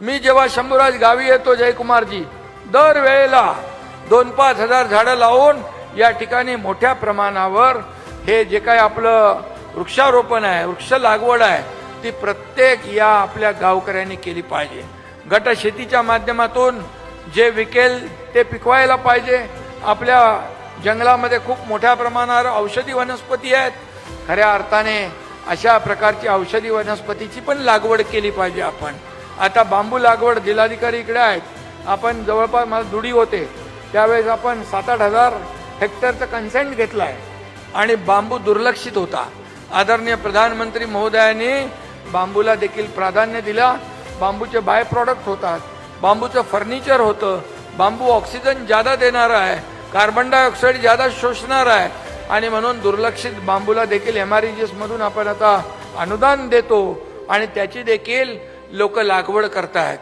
मी जेव्हा शंभूराज गावी येतो जयकुमारजी दर वेळेला दोन पाच हजार झाडं लावून या ठिकाणी मोठ्या प्रमाणावर हे जे काही आपलं वृक्षारोपण आहे वृक्ष लागवड आहे ती प्रत्येक या आपल्या गावकऱ्यांनी केली पाहिजे. गट शेतीच्या माध्यमातून जे विकेल ते पिकवायला पाहिजे. आपल्या जंगलामध्ये खूप मोठ्या प्रमाणावर औषधी वनस्पती आहेत. खऱ्या अर्थाने अशा प्रकारची औषधी वनस्पतीची पण लागवड केली पाहिजे आपण. आता बांबू लागवड जिल्हाधिकारी इकडे आहेत. आपण जवळपास मला दुडी होते. त्यावेळेस आपण सात आठ हजार हेक्टरचा कन्सेंट घेतला आहे आणि बांबू दुर्लक्षित होता. आदरणीय प्रधानमंत्री महोदयांनी बांबूला देखील प्राधान्य दिला. बांबूचे बाय प्रॉडक्ट होतात. बांबूचं फर्निचर होतं. बांबू ऑक्सिजन ज्यादा देणार आहे. कार्बन डायऑक्साईड ज्यादा शोषणार आहे. आणि म्हणून दुर्लक्षित बांबूला देखील एम आर मधून आपण आता अनुदान देतो. आणि त्याची देखील लोक लागवड करतायत